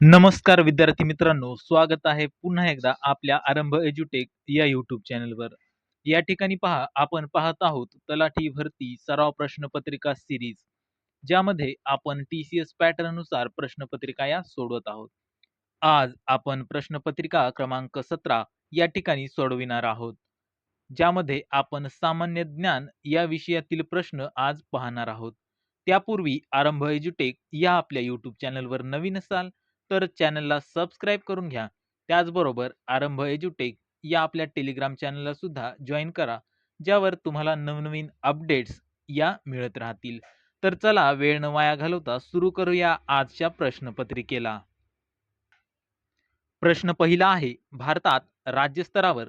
नमस्कार विद्यार्थी मित्रांनो स्वागत आहे पुन्हा एकदा आपल्या आरंभ एज्युटेक या युट्यूब चॅनलवर या ठिकाणी पहा आपण पाहत आहोत तलाठी भरती सराव प्रश्नपत्रिका सिरीज ज्यामध्ये आपण टी सी एस पॅटर्ननुसार प्रश्नपत्रिका या सोडवत आहोत. आज आपण प्रश्नपत्रिका क्रमांक सतरा या ठिकाणी सोडविणार आहोत ज्यामध्ये आपण सामान्य ज्ञान या विषयातील प्रश्न आज पाहणार आहोत. त्यापूर्वी आरंभ एज्युटेक या आपल्या युट्यूब चॅनलवर नवीन असाल तर चॅनलला सबस्क्राईब करून घ्या. त्याचबरोबर आरंभ एज्युटेक या आपल्या टेलिग्राम चॅनलला सुद्धा जॉईन करा ज्यावर तुम्हाला नवनवीन अपडेट्स या मिळत राहतील. तर चला वेळ न वाया घालवता सुरू करूया आजच्या प्रश्नपत्रिकेला. प्रश्न पहिला आहे भारतात राज्यस्तरावर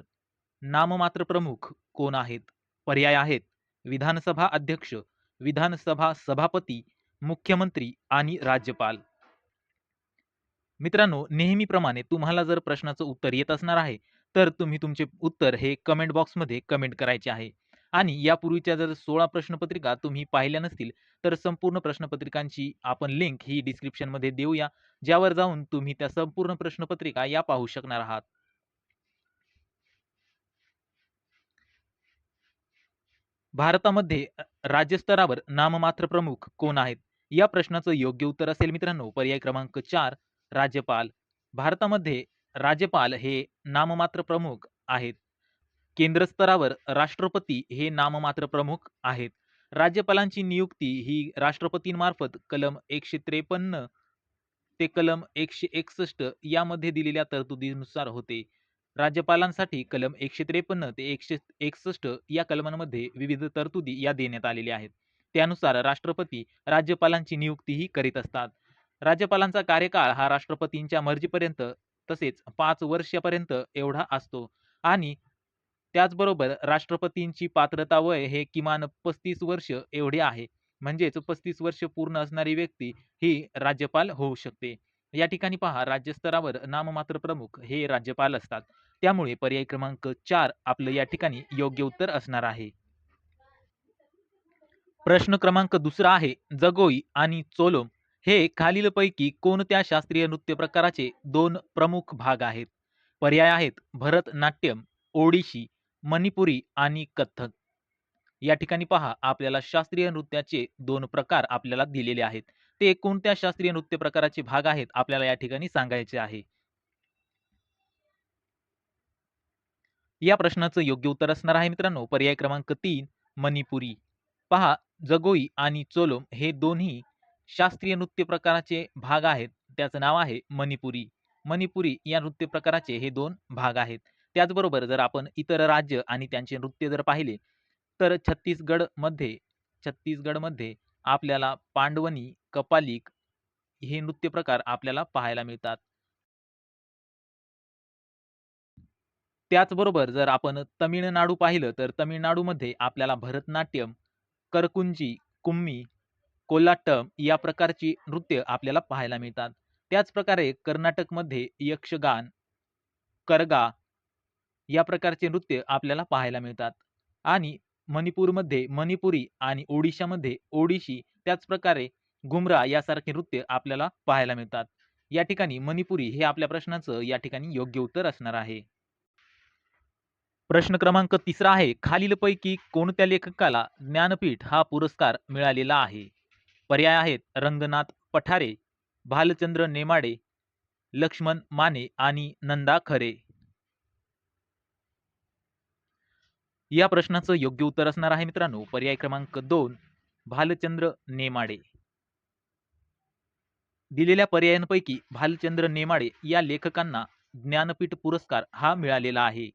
नाममात्र प्रमुख कोण आहेत? पर्याय आहेत. विधानसभा अध्यक्ष विधानसभा सभापती मुख्यमंत्री आणि राज्यपाल. मित्रांनो नेहमीप्रमाणे तुम्हाला जर प्रश्नाचं उत्तर येत असणार आहे तर तुम्ही तुमचे उत्तर हे कमेंट बॉक्समध्ये कमेंट करायचे आहे. आणि यापूर्वीच्या जर सोळा प्रश्नपत्रिका तुम्ही पाहिल्या नसतील तर संपूर्ण प्रश्नपत्रिकांची आपण लिंक ही डिस्क्रिप्शनमध्ये देऊया ज्यावर जाऊन तुम्ही त्या संपूर्ण प्रश्नपत्रिका या पाहू शकणार आहात. भारतामध्ये राज्यस्तरावर नाममात्र प्रमुख कोण आहेत? या प्रश्नाचं योग्य उत्तर असेल मित्रांनो पर्याय क्रमांक चार राज्यपाल. भारतामध्ये राज्यपाल हे नाममात्र प्रमुख आहेत. केंद्र स्तरावर राष्ट्रपती हे नाममात्र प्रमुख आहेत. राज्यपालांची नियुक्ती ही राष्ट्रपतींमार्फत कलम एकशे त्रेपन्न ते कलम एकशे एकसष्ट यामध्ये दिलेल्या तरतुदीनुसार होते. राज्यपालांसाठी कलम एकशे त्रेपन्न ते एकशे एकसष्ट या कलमांमध्ये विविध तरतुदी या देण्यात आलेल्या आहेत. त्यानुसार राष्ट्रपती राज्यपालांची नियुक्तीही करीत असतात. राज्यपालांचा कार्यकाळ हा राष्ट्रपतींच्या मर्जीपर्यंत तसेच पाच वर्षापर्यंत एवढा असतो. आणि त्याचबरोबर राष्ट्रपतींची पात्रता वय हे किमान पस्तीस वर्ष एवढे आहे. म्हणजेच पस्तीस वर्ष पूर्ण असणारी व्यक्ती ही राज्यपाल होऊ शकते. या ठिकाणी पहा राज्यस्तरावर नाममात्र प्रमुख हे राज्यपाल असतात. त्यामुळे पर्याय क्रमांक चार आपलं या ठिकाणी योग्य उत्तर असणार आहे. प्रश्न क्रमांक दुसरा आहे जगोई आणि चोलोम. हे खालीलपैकी कोणत्या शास्त्रीय नृत्य प्रकाराचे दोन प्रमुख भाग आहेत? पर्याय आहेत भरतनाट्यम ओडिशी मणिपुरी आणि कथ्थक. या ठिकाणी पहा आपल्याला शास्त्रीय नृत्याचे दोन प्रकार आपल्याला दिलेले आहेत. ते कोणत्या शास्त्रीय नृत्य प्रकाराचे भाग आहेत आपल्याला या ठिकाणी सांगायचे आहे? या प्रश्नाचं योग्य उत्तर असणार आहे मित्रांनो. पर्याय क्रमांक तीन मणिपुरी. पहा जगोई आणि चोलोम हे दोन्ही शास्त्रीय नृत्य प्रकाराचे भाग आहेत. त्याचं नाव आहे मणिपुरी. मणिपुरी या नृत्य प्रकाराचे हे दोन भाग आहेत. त्याचबरोबर जर आपण इतर राज्य आणि त्यांचे नृत्य जर पाहिले तर छत्तीसगडमध्ये छत्तीसगडमध्ये आपल्याला पांडवनी कपालिक हे नृत्य प्रकार आपल्याला पाहायला मिळतात. त्याचबरोबर जर आपण तमिळनाडू पाहिलं तर तमिळनाडूमध्ये आपल्याला भरतनाट्यम करकुंजी कुम्मी कोल्हाट्टम या प्रकारची नृत्य आपल्याला पाहायला मिळतात. त्याचप्रकारे कर्नाटकमध्ये यक्षगान करगा या प्रकारचे नृत्य आपल्याला पाहायला मिळतात. आणि मणिपूरमध्ये मणिपुरी आणि ओडिशामध्ये ओडिशी त्याचप्रकारे गुमरा यासारखे नृत्य आपल्याला पाहायला मिळतात. या ठिकाणी मणिपुरी हे आपल्या प्रश्नाचं या ठिकाणी योग्य उत्तर असणार आहे. प्रश्न क्रमांक तिसरा आहे खालीलपैकी कोणत्या लेखकाला ज्ञानपीठ हा पुरस्कार मिळालेला आहे? पर्याय आहेत. रंगनाथ पठारे भालचंद्र नेमाडे लक्ष्मण माने आणि नंदा खरे. या प्रश्नाचं योग्य उत्तर असणार आहे मित्रांनो. पर्याय क्रमांक दोन भालचंद्र नेमाडे. दिलेल्या पर्यायांपैकी भालचंद्र नेमाडे या लेखकांना ज्ञानपीठ पुरस्कार हा मिळालेला आहे.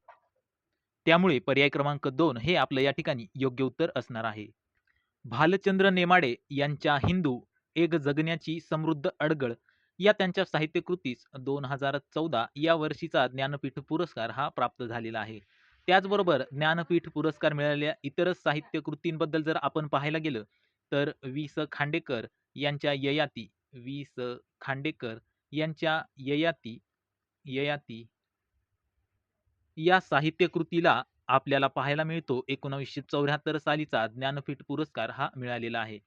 त्यामुळे पर्याय क्रमांक दोन हे आपलं या ठिकाणी योग्य उत्तर असणार आहे. भालचंद्र नेमाडे यांच्या हिंदू एक जगण्याची समृद्ध अडगळ या त्यांच्या साहित्यकृतीस दोन हजार चौदा या वर्षीचा ज्ञानपीठ पुरस्कार हा प्राप्त झालेला आहे. त्याचबरोबर ज्ञानपीठ पुरस्कार मिळालेल्या इतर साहित्य कृतींबद्दल जर आपण पाहायला गेलं तर वि स खांडेकर यांच्या ययाती वि स खांडेकर यांच्या ययाती ययाती या साहित्यकृतीला आपल्याला पाहायला मिळतो एकोणावीसशे चौऱ्याहत्तर सालीचा ज्ञानपीठ पुरस्कार हा मिळालेला आहे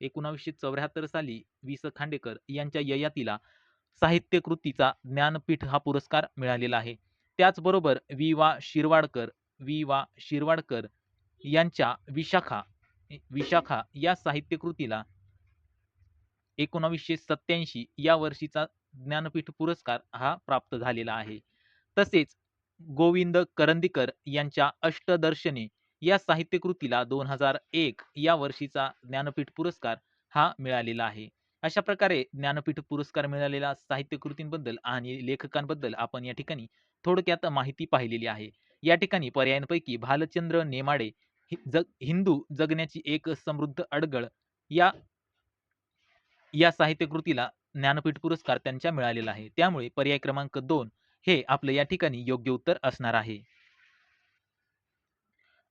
एकोणावीसशे चौऱ्याहत्तर साली वि स खांडेकर यांच्या ययातीला साहित्य कृतीचा ज्ञानपीठ हा पुरस्कार मिळालेला आहे. त्याचबरोबर वि. वा. शिरवाडकर, वि. वा. शिरवाडकर यांच्या विशाखा विशाखा या साहित्य कृतीला 1987 या वर्षीचा ज्ञानपीठ पुरस्कार हा प्राप्त झालेला आहे. तसेच गोविंद करंदीकर यांच्या अष्टदर्शने या साहित्यकृतीला दोन हजार एक या वर्षीचा ज्ञानपीठ पुरस्कार हा मिळालेला आहे. अशा प्रकारे ज्ञानपीठ पुरस्कार मिळालेल्या साहित्यकृतींबद्दल आणि लेखकांबद्दल आपण या ठिकाणी थोडक्यात माहिती पाहिलेली आहे. या ठिकाणी पर्यायांपैकी भालचंद्र नेमाडे जग हिंदू जगण्याची एक समृद्ध अडगळ या या साहित्यकृतीला ज्ञानपीठ पुरस्कार त्यांच्या मिळालेला आहे. त्यामुळे पर्याय क्रमांक दोन हे आपलं या ठिकाणी योग्य उत्तर असणार आहे.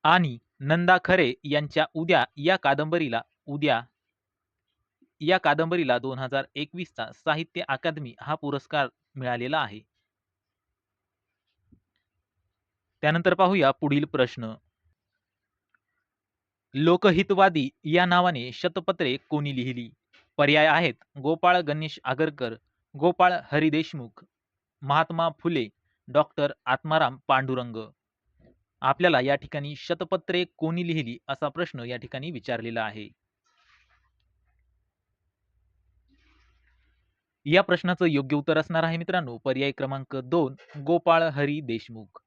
आणि नंदा खरे यांच्या उद्या या कादंबरीला उद्या या कादंबरीला 2021 चा साहित्य अकादमी हा पुरस्कार मिळालेला आहे. त्यानंतर पाहूया पुढील प्रश्न. लोकहितवादी या नावाने शतपत्रे कोणी लिहिली? पर्याय आहेत गोपाळ गणेश आगरकर, गोपाळ हरी देशमुख, महात्मा फुले, डॉक्टर आत्माराम पांडुरंग. आपल्याला या ठिकाणी शतपत्रे कोणी लिहिली असा प्रश्न या ठिकाणी विचारलेला आहे. या प्रश्नाचं योग्य उत्तर असणार आहे मित्रांनो पर्याय क्रमांक दोन गोपाळ हरी देशमुख.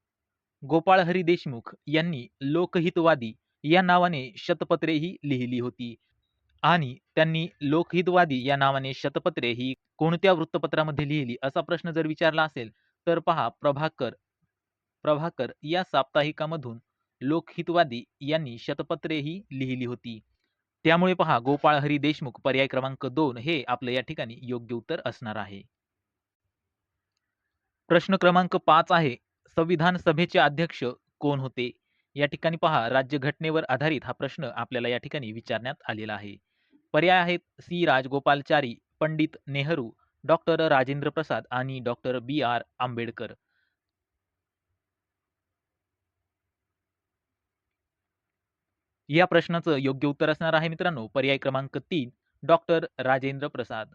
गोपाळ हरी देशमुख यांनी लोकहितवादी या नावाने शतपत्रेही लिहिली होती. आणि त्यांनी लोकहितवादी या नावाने शतपत्रे ही कोणत्या वृत्तपत्रामध्ये लिहिली असा प्रश्न जर विचारला असेल तर पहा प्रभाकर प्रभाकर या साप्ताहिकामधून लोकहितवादी यांनी शतपत्रे ही लिहिली होती. त्यामुळे पहा गोपाळ हरी देशमुख पर्याय क्रमांक दोन हे आपलं या ठिकाणी योग्य उत्तर असणार आहे. प्रश्न क्रमांक पाच आहे संविधान सभेचे अध्यक्ष कोण होते? या ठिकाणी पहा राज्यघटनेवर आधारित हा प्रश्न आपल्याला या ठिकाणी विचारण्यात आलेला आहे. पर्याय आहेत सी राजगोपालचारी, पंडित नेहरू, डॉक्टर राजेंद्र प्रसाद आणि डॉक्टर बी. आर. आंबेडकर. या प्रश्नाचं योग्य उत्तर असणार आहे मित्रांनो पर्याय क्रमांक तीन डॉक्टर राजेंद्र प्रसाद.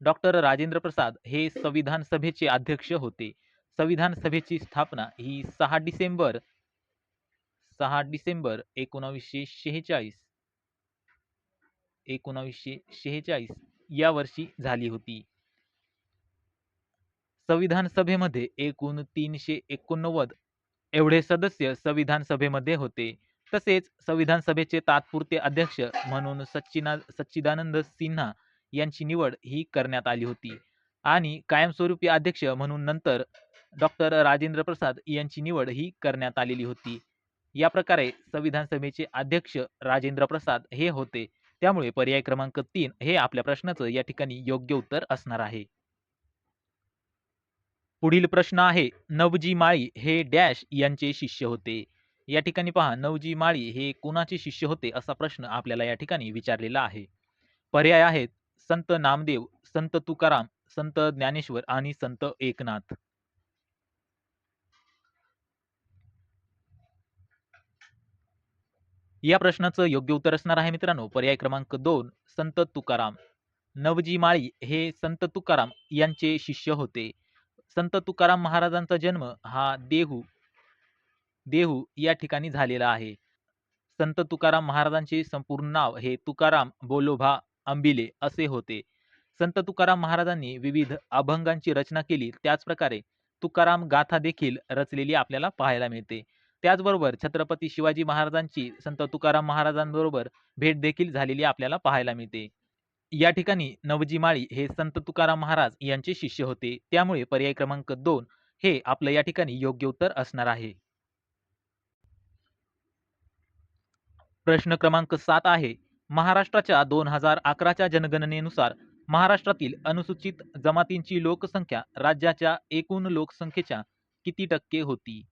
डॉक्टर राजेंद्र प्रसाद हे संविधान सभेचे अध्यक्ष होते. संविधान सभेची स्थापना ही सहा डिसेंबर सहा डिसेंबर 1946 1946 या वर्षी झाली होती. संविधान सभेमध्ये एकूण 389 एवढे सदस्य संविधान सभेमध्ये होते. तसेच संविधान सभेचे तात्पुरते अध्यक्ष म्हणून सच्चिना सच्चिदानंद सिन्हा यांची निवड ही करण्यात आली होती आणि कायमस्वरूपी अध्यक्ष म्हणून नंतर डॉक्टर राजेंद्र प्रसाद यांची निवड ही करण्यात आलेली होती. या प्रकारे संविधान सभेचे अध्यक्ष राजेंद्र प्रसाद हे होते. त्यामुळे पर्याय क्रमांक तीन हे आपल्या प्रश्नाचं या ठिकाणी योग्य उत्तर असणार आहे. पुढील प्रश्न आहे नवजी माळी हे डॅश यांचे शिष्य होते. या ठिकाणी पहा नवजी माळी हे कोणाचे शिष्य होते असा प्रश्न आपल्याला या ठिकाणी विचारलेला आहे. पर्याय आहेत संत नामदेव, संत तुकाराम, संत ज्ञानेश्वर आणि संत एकनाथ. या प्रश्नाचं योग्य उत्तर असणार आहे मित्रांनो पर्याय क्रमांक दोन संत तुकाराम. नवजी माळी हे संत तुकाराम यांचे शिष्य होते. संत तुकाराम महाराजांचा जन्म हा देहू देहू या ठिकाणी झालेला आहे. संत तुकाराम महाराजांचे संपूर्ण नाव हे तुकाराम बोलोभा अंबिले असे होते. संत तुकाराम महाराजांनी विविध अभंगांची रचना केली. त्याचप्रकारे तुकाराम गाथा देखील रचलेली आपल्याला पाहायला मिळते. त्याचबरोबर छत्रपती शिवाजी महाराजांची संत तुकाराम महाराजांबरोबर भेट देखील झालेली आपल्याला पाहायला मिळते. या ठिकाणी नवजी माळी हे संत तुकाराम महाराज यांचे शिष्य होते. त्यामुळे पर्याय क्रमांक दोन हे आपलं या ठिकाणी योग्य उत्तर असणार आहे. प्रश्न क्रमांक सात आहे महाराष्ट्राच्या दोन हजार अकराच्या जनगणनेनुसार महाराष्ट्रातील अनुसूचित जमातींची लोकसंख्या राज्याच्या एकूण लोकसंख्येच्या किती टक्के होती?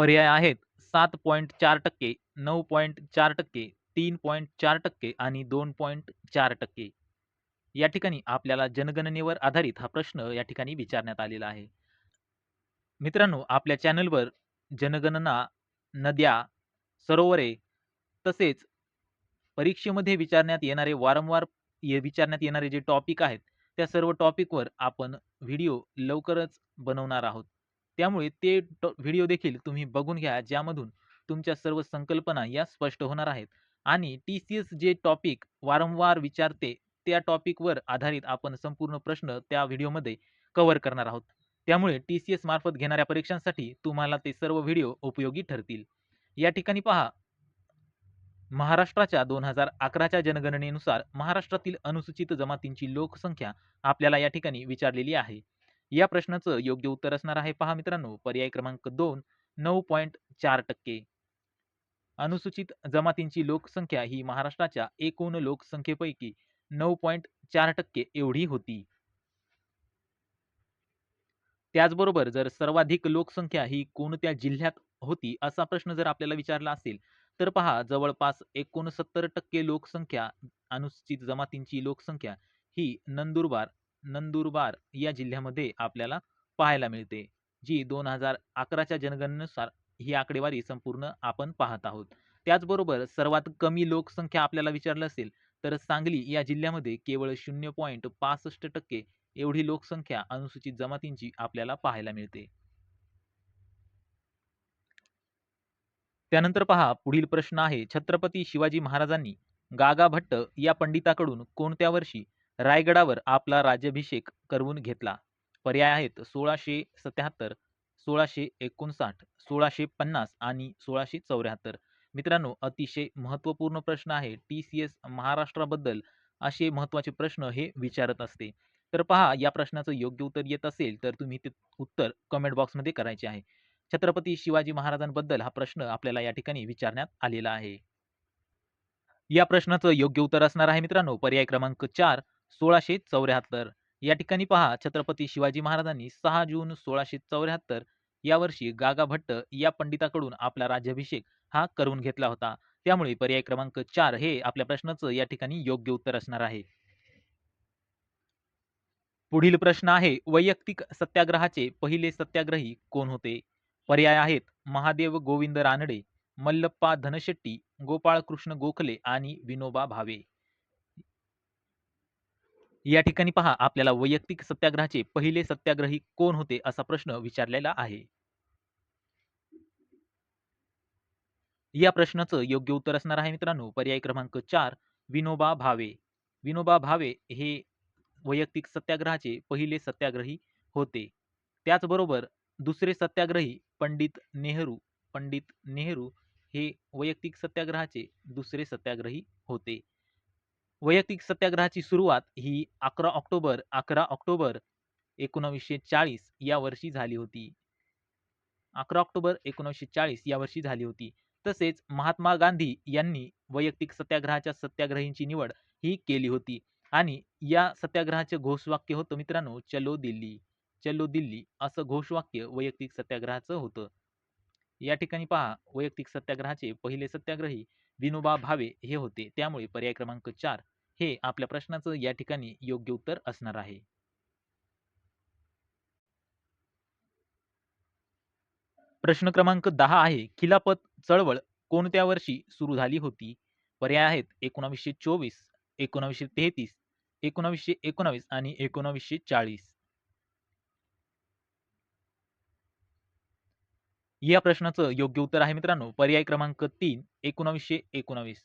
पर्याय आहेत 7.4% 9.4% 3.4% आणि 2.4%. या ठिकाणी आपल्याला जनगणनेवर आधारित हा प्रश्न या ठिकाणी विचारण्यात आलेला आहे. मित्रांनो आपल्या चॅनलवर जनगणना, नद्या, सरोवरे तसेच परीक्षेमध्ये विचारण्यात येणारे वारंवार ये विचारण्यात येणारे जे टॉपिक आहेत, त्या सर्व टॉपिकवर आपण व्हिडिओ लवकरच बनवणार आहोत. त्यामुळे ते व्हिडिओ देखील तुम्ही बघून घ्या, ज्यामधून तुमच्या सर्व संकल्पना या स्पष्ट होणार आहेत आणि टी-सी-एस जे टॉपिक वारंवार विचारते, त्या टॉपिकवर आधारित आपण संपूर्ण प्रश्न त्या व्हिडिओमध्ये कव्हर करणार आहोत. त्यामुळे टी-सी-एस मार्फत घेणाऱ्या परीक्षांसाठी तुम्हाला ते सर्व व्हिडिओ उपयोगी ठरतील. या ठिकाणी पहा महाराष्ट्राच्या दोन हजार अकराच्या जनगणनेनुसार महाराष्ट्रातील अनुसूचित जमातींची लोकसंख्या आपल्याला या ठिकाणी विचारलेली आहे. या प्रश्नाचं योग्य उत्तर असणार आहे पहा मित्रांनो, पर्याय क्रमांक 2 9.4% अनुसूचित जमातींची लोकसंख्या ही महाराष्ट्राच्या एकूण लोकसंख्येपैकी 9.4% एवढी होती. त्याचबरोबर जर सर्वाधिक लोकसंख्या ही कोणत्या जिल्ह्यात होती, असा प्रश्न जर आपल्याला विचारला असेल, तर पहा जवळपास 69% लोकसंख्या अनुसूचित जमातींची लोकसंख्या ही नंदुरबार नंदुरबार या जिल्ह्यामध्ये आपल्याला पाहायला मिळते. जी दोन हजार अकराच्या जनगणनेनुसार ही आकडेवारी संपूर्ण आपण पाहत आहोत. त्याचबरोबर सर्वात कमी लोकसंख्या आपल्याला विचारलं असेल, तर सांगली या जिल्ह्यामध्ये केवळ 0.65% एवढी लोकसंख्या अनुसूचित जमातींची आपल्याला पाहायला मिळते. त्यानंतर पहा पुढील प्रश्न आहे, छत्रपती शिवाजी महाराजांनी गागा भट्ट या पंडिताकडून कोणत्या वर्षी रायगडावर आपला राज्याभिषेक करवून घेतला? पर्याय आहेत 1677, 1659, 1650 आणि 1674. मित्रांनो, अतिशय महत्त्वपूर्ण प्रश्न आहे. टी-सी-एस महाराष्ट्राबद्दल असे महत्त्वाचे प्रश्न हे विचारत असते. तर पहा या प्रश्नाचं योग्य उत्तर येत असेल, तर तुम्ही ते उत्तर कमेंट बॉक्समध्ये करायचे आहे. छत्रपती शिवाजी महाराजांबद्दल हा प्रश्न आपल्याला या ठिकाणी विचारण्यात आलेला आहे. या प्रश्नाचं योग्य उत्तर असणार आहे मित्रांनो, पर्याय क्रमांक चार 4 1674. या ठिकाणी पहा छत्रपती शिवाजी महाराजांनी सहा जून 1674 या वर्षी गागा भट्ट या पंडिताकडून आपला राज्याभिषेक हा करून घेतला होता. त्यामुळे पर्याय क्रमांक चार हे आपल्या प्रश्नाचं या ठिकाणी योग्य उत्तर असणार आहे. पुढील प्रश्न आहे, वैयक्तिक सत्याग्रहाचे पहिले सत्याग्रही कोण होते? पर्याय आहेत महादेव गोविंद रानडे, मल्लप्पा धनशेट्टी, गोपाळकृष्ण गोखले आणि विनोबा भावे. या ठिकाणी पहा आपल्याला वैयक्तिक सत्याग्रहाचे पहिले सत्याग्रही कोण होते असा प्रश्न विचारलेला आहे. या प्रश्नाचं योग्य उत्तर असणार आहे मित्रांनो, पर्याय क्रमांक चार विनोबा भावे. विनोबा भावे हे वैयक्तिक सत्याग्रहाचे पहिले सत्याग्रही होते. त्याचबरोबर दुसरे सत्याग्रही पंडित नेहरू पंडित नेहरू हे वैयक्तिक सत्याग्रहाचे दुसरे सत्याग्रही होते. वैयक्तिक सत्याग्रहाची सुरुवात ही 11 ऑक्टोबर 11 ऑक्टोबर 1940 या वर्षी झाली होती. 11 ऑक्टोबर 1940 या वर्षी झाली होती. तसेच महात्मा गांधी यांनी वैयक्तिक सत्याग्रहाच्या सत्याग्रहींची निवड ही केली होती आणि या सत्याग्रहाचे घोषवाक्य होतं मित्रांनो, चलो दिल्ली, चलो दिल्ली असं घोषवाक्य वैयक्तिक सत्याग्रहाचं होतं. या ठिकाणी पहा वैयक्तिक सत्याग्रहाचे पहिले सत्याग्रही विनोबा भावे हे होते. त्यामुळे पर्याय क्रमांक चार हे आपल्या प्रश्नाचं या ठिकाणी योग्य उत्तर असणार आहे. प्रश्न क्रमांक दहा आहे, खिलाफत चळवळ कोणत्या वर्षी सुरू झाली होती? पर्याय आहेत 1924, 1933, 1919 आणि 1940. या प्रश्नाचं योग्य उत्तर आहे मित्रांनो, पर्याय क्रमांक 3 1919.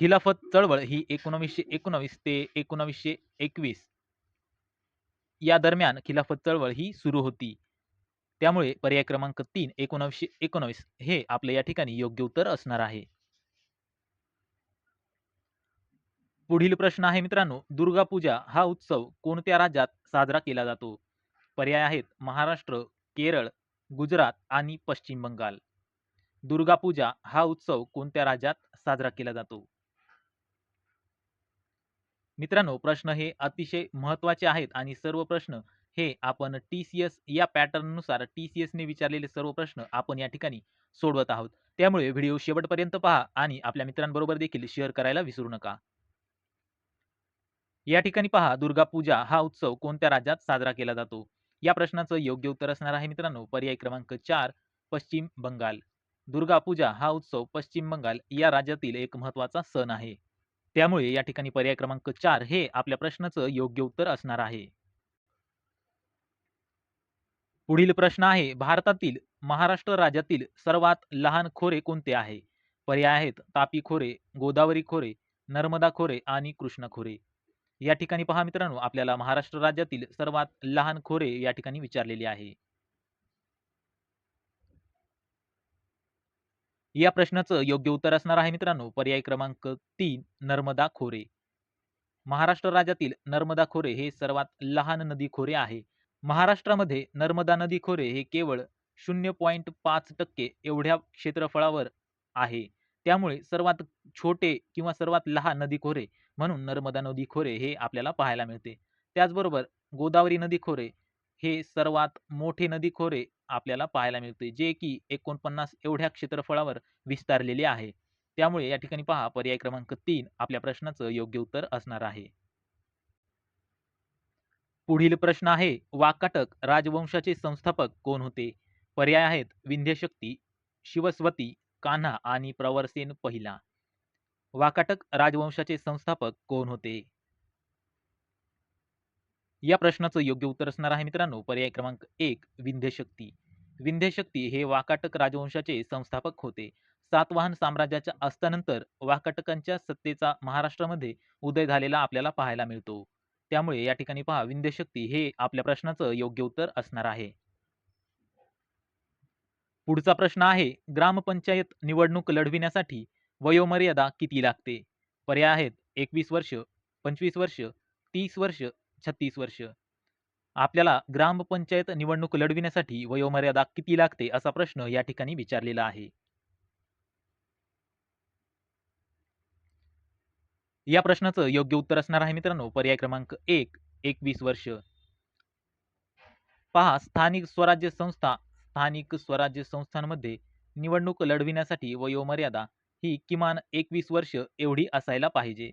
खिलाफत चळवळ ही 1919 ते 1921 या दरम्यान खिलाफत चळवळ ही सुरू होती. त्यामुळे पर्याय क्रमांक 3 1919 हे आपलं या ठिकाणी योग्य उत्तर असणार आहे. पुढील प्रश्न आहे मित्रांनो, दुर्गा पूजा हा उत्सव कोणत्या राज्यात साजरा केला जातो? पर्याय आहेत महाराष्ट्र, केरळ, गुजरात आणि पश्चिम बंगाल. दुर्गा पूजा हा उत्सव कोणत्या राज्यात साजरा केला जातो? मित्रांनो, प्रश्न हे अतिशय महत्त्वाचे आहेत आणि सर्व प्रश्न हे आपण टी-सी-एस या पॅटर्ननुसार टी-सी-एसने विचारलेले सर्व प्रश्न आपण या ठिकाणी सोडवत आहोत. त्यामुळे व्हिडिओ शेवटपर्यंत पहा आणि आपल्या मित्रांबरोबर देखील शेअर करायला विसरू नका. या ठिकाणी पहा दुर्गापूजा हा उत्सव कोणत्या राज्यात साजरा केला जातो? या प्रश्नाचं योग्य उत्तर असणार आहे मित्रांनो, पर्याय क्रमांक चार पश्चिम बंगाल. दुर्गा पूजा हा उत्सव पश्चिम बंगाल या राज्यातील एक महत्त्वाचा सण आहे. त्यामुळे या ठिकाणी पर्याय क्रमांक चार हे आपल्या प्रश्नाचं योग्य उत्तर असणार आहे. पुढील प्रश्न आहे भारतातील महाराष्ट्र राज्यातील सर्वात लहान खोरे कोणते आहे? पर्याय आहेत तापी खोरे, गोदावरी खोरे, नर्मदा खोरे आणि कृष्णा खोरे. या ठिकाणी पहा मित्रांनो आपल्याला महाराष्ट्र राज्यातील सर्वात लहान खोरे या ठिकाणी विचारलेले आहे. या प्रश्नाचं योग्य उत्तर असणार आहे मित्रांनो पर्याय क्रमांक तीन नर्मदा खोरे. महाराष्ट्र राज्यातील नर्मदा खोरे हे सर्वात लहान नदी खोरे आहे. महाराष्ट्रामध्ये नर्मदा नदी खोरे हे केवळ 0.5% एवढ्या क्षेत्रफळावर आहे. त्यामुळे सर्वात छोटे किंवा सर्वात लहान नदी खोरे म्हणून नर्मदा नदी खोरे हे आपल्याला पाहायला मिळते. त्याचबरोबर गोदावरी नदी खोरे हे सर्वात मोठे नदी खोरे आपल्याला पाहायला मिळते, जे की 49 एवढ्या क्षेत्रफळावर विस्तारलेले आहे. त्यामुळे या ठिकाणी पहा पर्याय क्रमांक तीन आपल्या प्रश्नाचं योग्य उत्तर असणार आहे. पुढील प्रश्न आहे वाकाटक राजवंशाचे संस्थापक कोण होते? पर्याय आहेत विंध्यशक्ती, शिवस्वती, कान्हा आणि प्रवरसेन पहिला. वाकाटक राजवंशाचे संस्थापक कोण होते? या प्रश्नाचं योग्य उत्तर असणार आहे मित्रांनो पर्याय क्रमांक एक विंध्यशक्ती. विंध्यशक्ती हे वाकाटक राजवंशाचे संस्थापक होते. सातवाहन साम्राज्याच्या अस्तानंतर वाकाटकांच्या सत्तेचा महाराष्ट्रामध्ये उदय झालेला आपल्याला पाहायला मिळतो. त्यामुळे या ठिकाणी पहा विंध्यशक्ती हे आपल्या प्रश्नाचं योग्य उत्तर असणार आहे. पुढचा प्रश्न आहे ग्रामपंचायत निवडणूक लढविण्यासाठी वयोमर्यादा किती लागते? पर्याय आहेत 21 वर्ष, 25 वर्ष, तीस वर्ष, 36 वर्ष. आपल्याला ग्रामपंचायत निवडणूक लढविण्यासाठी वयोमर्यादा किती लागते असा प्रश्न या ठिकाणी विचारलेला आहे. या प्रश्नाचं योग्य उत्तर असणार आहे मित्रांनो पर्याय क्रमांक 1 21 वर्ष. पहा स्थानिक स्वराज्य संस्था स्थानिक स्वराज्य संस्थांमध्ये निवडणूक लढविण्यासाठी वयोमर्यादा ही किमान 21 वर्ष एवढी असायला पाहिजे.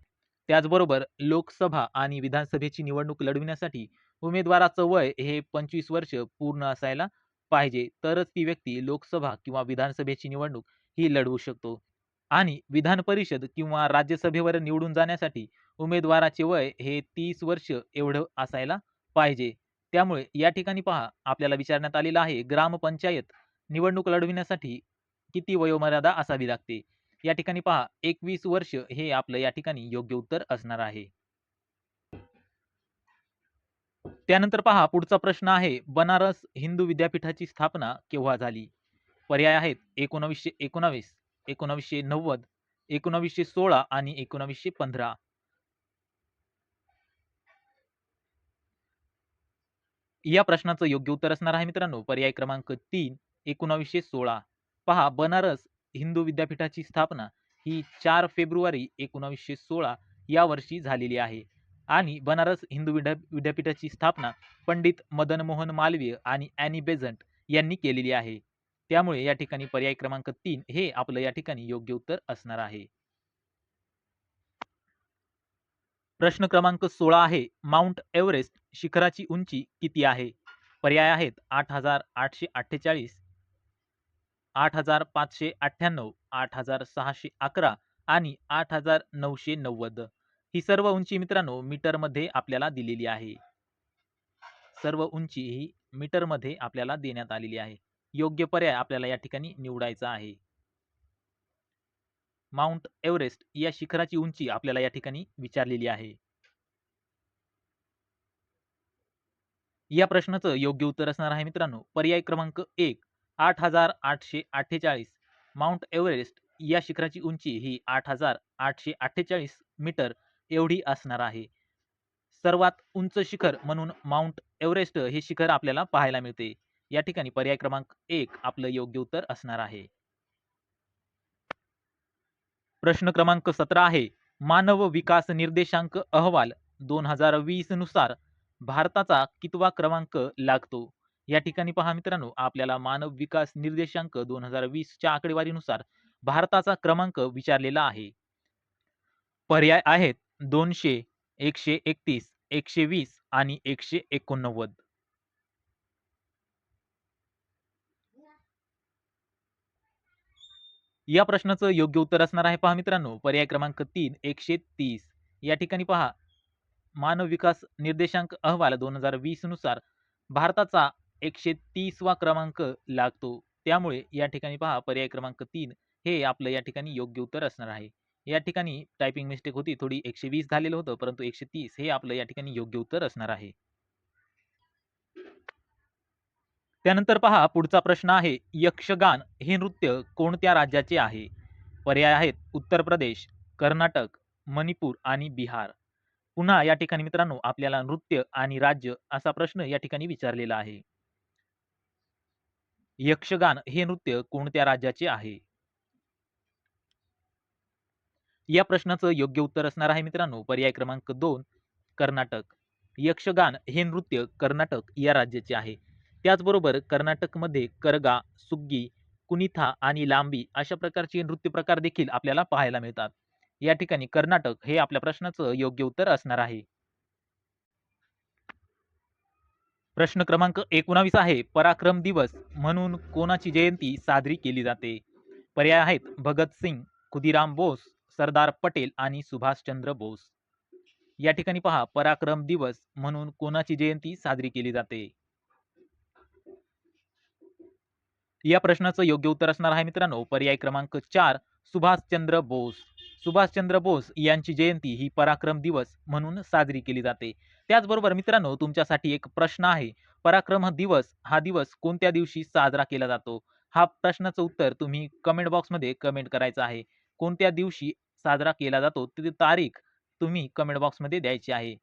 त्याचबरोबर लोकसभा आणि विधानसभेची निवडणूक लढविण्यासाठी उमेदवाराचं वय हे 25 वर्ष पूर्ण असायला पाहिजे. तरच ती व्यक्ती लोकसभा किंवा विधानसभेची निवडणूक ही लढवू शकतो. आणि विधान परिषद किंवा राज्यसभेवर निवडून जाण्यासाठी उमेदवाराचे वय हे तीस वर्ष एवढं असायला पाहिजे. त्यामुळे या ठिकाणी पहा आपल्याला विचारण्यात आलेलं आहे ग्रामपंचायत निवडणूक लढविण्यासाठी किती वयोमर्यादा असावी लागते? या ठिकाणी पहा 21 वर्ष हे आपलं या ठिकाणी योग्य उत्तर असणार आहे. त्यानंतर पहा पुढचा प्रश्न आहे बनारस हिंदू विद्यापीठाची स्थापना केव्हा झाली? पर्याय आहेत 1919, 1990, 1916 आणि 1915. या प्रश्नाचं योग्य उत्तर असणार आहे मित्रांनो पर्याय क्रमांक 3 1916. पहा बनारस हिंदू विद्यापीठाची स्थापना ही चार फेब्रुवारी 1916 या वर्षी झालेली आहे आणि बनारस हिंदू विद्या विद्यापीठाची स्थापना पंडित मदन मोहन मालवीय आणि ॲनी बेझंट यांनी केलेली आहे. त्यामुळे या ठिकाणी पर्याय क्रमांक तीन हे आपलं या ठिकाणी योग्य उत्तर असणार आहे. प्रश्न क्रमांक 16 आहे माउंट एव्हरेस्ट शिखराची उंची किती आहे? पर्याय आहेत आठ हजार आठशे अठ्ठेचाळीस 8848, 8598, 8611 आणि 8990. ही सर्व उंची मित्रांनो मीटरमध्ये आपल्याला दिलेली आहे. सर्व उंची ही मीटरमध्ये आपल्याला देण्यात आलेली आहे. योग्य पर्याय आपल्याला या ठिकाणी निवडायचा आहे. माउंट एव्हरेस्ट या शिखराची उंची आपल्याला या ठिकाणी विचारलेली आहे. या प्रश्नाचं योग्य उत्तर असणार आहे मित्रांनो पर्याय क्रमांक एक 1 8848. माउंट एव्हरेस्ट या शिखराची उंची ही 8848 मीटर एवढी असणार आहे. सर्वात उंच शिखर म्हणून माउंट एव्हरेस्ट हे शिखर आपल्याला पाहायला मिळते. या ठिकाणी पर्याय क्रमांक एक आपलं योग्य उत्तर असणार आहे. प्रश्न क्रमांक 17 आहे मानव विकास निर्देशांक अहवाल 2020 नुसार भारताचा कितवा क्रमांक लागतो? या ठिकाणी पहा मित्रांनो आपल्याला मानव विकास निर्देशांक दोन हजार वीसच्या आकडेवारीनुसार भारताचा क्रमांक विचारलेला आहे. पर्याय आहेत 200, 131, 120 आणि 189. या प्रश्नाचं योग्य उत्तर असणार आहे पहा मित्रांनो पर्याय क्रमांक तीन एकशे तीस या ठिकाणी पहा मानव विकास निर्देशांक अहवाल दोन हजार वीसनुसार भारताचा एकशे तीसवा क्रमांक लागतो. त्यामुळे या ठिकाणी पहा पर्याय क्रमांक तीन हे आपलं या ठिकाणी योग्य उत्तर असणार आहे. या ठिकाणी टायपिंग मिस्टेक होती थोडी एकशे वीस झालेलं होतं परंतु एकशे तीस हे आपलं या ठिकाणी योग्य उत्तर असणार आहे. त्यानंतर पहा पुढचा प्रश्न आहे यक्षगान हे नृत्य कोणत्या राज्याचे आहे? पर्याय आहेत उत्तर प्रदेश कर्नाटक मणिपूर आणि बिहार. पुन्हा या ठिकाणी मित्रांनो आपल्याला नृत्य आणि राज्य असा प्रश्न या ठिकाणी विचारलेला आहे. यक्षगान हे नृत्य कोणत्या राज्याचे आहे? या प्रश्नाचं योग्य उत्तर असणार आहे मित्रांनो. पर्याय क्रमांक दोन कर्नाटक. यक्षगान हे नृत्य कर्नाटक या राज्याचे आहे. त्याचबरोबर कर्नाटकमध्ये करगा सुग्गी कुनिथा आणि लांबी अशा प्रकारचे नृत्य प्रकार देखील आपल्याला पाहायला मिळतात. या ठिकाणी कर्नाटक हे आपल्या प्रश्नाचं योग्य उत्तर असणार आहे. प्रश्न क्रमांक एकोणावीस आहे पराक्रम दिवस म्हणून कोणाची जयंती साजरी केली जाते? पर्याय आहेत भगतसिंग खुदिराम बोस सरदार पटेल आणि सुभाषचंद्र बोस. या ठिकाणी पहा पराक्रम दिवस म्हणून कोणाची जयंती साजरी केली जाते? या प्रश्नाचं योग्य उत्तर असणार आहे मित्रांनो. पर्याय क्रमांक चार सुभाषचंद्र बोस. सुभाषचंद्र बोस यांची जयंती ही पराक्रम दिवस म्हणून साजरी केली जाते. त्याचबरोबर मित्रांनो तुमच्यासाठी एक प्रश्न आहे. पराक्रम दिवस हा दिवस कोणत्या दिवशी साजरा केला जातो? हा प्रश्नाचं उत्तर तुम्ही कमेंट बॉक्समध्ये कमेंट करायचं आहे. कोणत्या दिवशी साजरा केला जातो? ती तारीख तुम्ही कमेंट बॉक्समध्ये द्यायची आहे.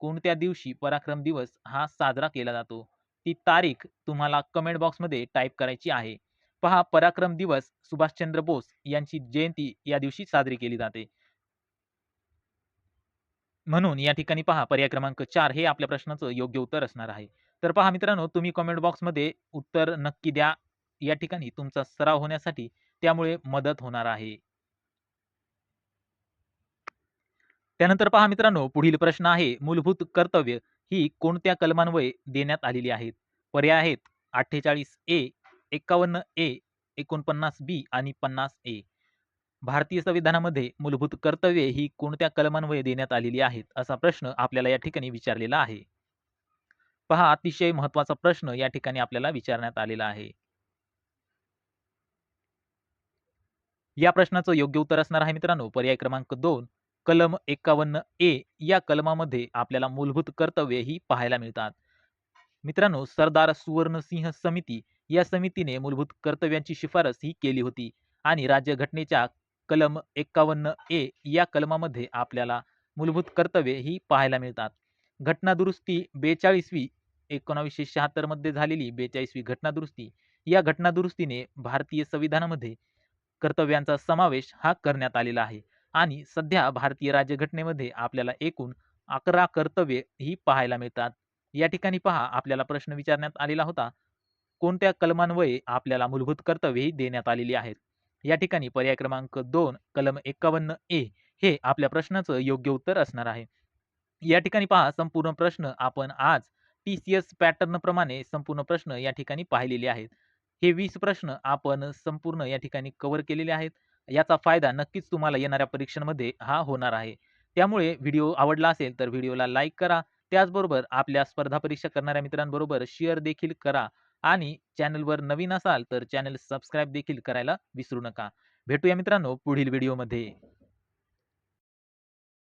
कोणत्या दिवशी पराक्रम दिवस हा साजरा केला जातो? ती तारीख तुम्हाला कमेंट बॉक्समध्ये टाईप करायची आहे. पहा पराक्रम दिवस सुभाषचंद्र बोस यांची जयंती या दिवशी साजरी केली जाते. म्हणून या ठिकाणी पहा पर्याय क्रमांक चार हे आपल्या प्रश्नाचं योग्य उत्तर असणार आहे. तर पहा मित्रांनो तुम्ही कमेंट बॉक्समध्ये उत्तर नक्की द्या. या ठिकाणी तुमचा सराव होण्यासाठी त्यामुळे मदत होणार आहे. त्यानंतर पहा मित्रांनो पुढील प्रश्न आहे मूलभूत कर्तव्य ही कोणत्या कलमान्वये देण्यात आलेली आहेत? पर्याय आहेत अठ्ठेचाळीस ए एक्कावन्न ए एकोणपन्नास बी आणि पन्नास ए. भारतीय संविधानामध्ये मूलभूत कर्तव्ये ही कोणत्या कलमान्वये देण्यात आलेली आहेत असा प्रश्न आपल्याला या ठिकाणी विचारलेला आहे. पहा अतिशय महत्त्वाचा प्रश्न या ठिकाणी आपल्याला विचारण्यात आलेला आहे. या प्रश्नाचं योग्य उत्तर असणार आहे मित्रांनो. पर्याय क्रमांक दोन कलम एकावन्न ए या कलमामध्ये आपल्याला मूलभूत कर्तव्ये ही पाहायला मिळतात. मित्रांनो सरदार सुवर्णसिंह समिती या समितीने मूलभूत कर्तव्यांची शिफारस ही केली होती आणि राज्यघटनेच्या कलम एक्कावन्न ए या कलमामध्ये आपल्याला मूलभूत कर्तव्ये ही पाहायला मिळतात. घटनादुरुस्ती बेचाळीसवी एकोणावीसशे शहात्तरमध्ये झालेली बेचाळीसवी घटनादुरुस्ती या घटनादुरुस्तीने भारतीय संविधानामध्ये कर्तव्यांचा समावेश हा करण्यात आलेला आहे आणि सध्या भारतीय राज्यघटनेमध्ये आपल्याला एकूण अकरा कर्तव्ये ही पाहायला मिळतात. या ठिकाणी पहा आपल्याला प्रश्न विचारण्यात आलेला होता कोणत्या कलमान्वये आपल्याला मूलभूत कर्तव्ये ही देण्यात आलेली आहेत? या ठिकाणी पर्याय क्रमांक दोन कलम एकावन्न ए हे आपल्या प्रश्नाचं योग्य उत्तर असणार आहे. या ठिकाणी पहा संपूर्ण प्रश्न आपण आज टी सी एस पॅटर्न प्रमाणे संपूर्ण प्रश्न या ठिकाणी पाहिलेले आहेत. हे वीस प्रश्न आपण संपूर्ण या ठिकाणी कव्हर केलेले आहेत. याचा फायदा नक्कीच तुम्हाला येणाऱ्या परीक्षांमध्ये हा होणार आहे. त्यामुळे व्हिडिओ आवडला असेल तर व्हिडिओला लाईक करा. त्याचबरोबर आपल्या स्पर्धा परीक्षा करणाऱ्या मित्रांबरोबर शेअर देखील करा. आणि चॅनलवर नवीन असाल तर चॅनल सबस्क्राईब देखील करायला विसरू नका. भेटूया मित्रांनो पुढील व्हिडिओमध्ये.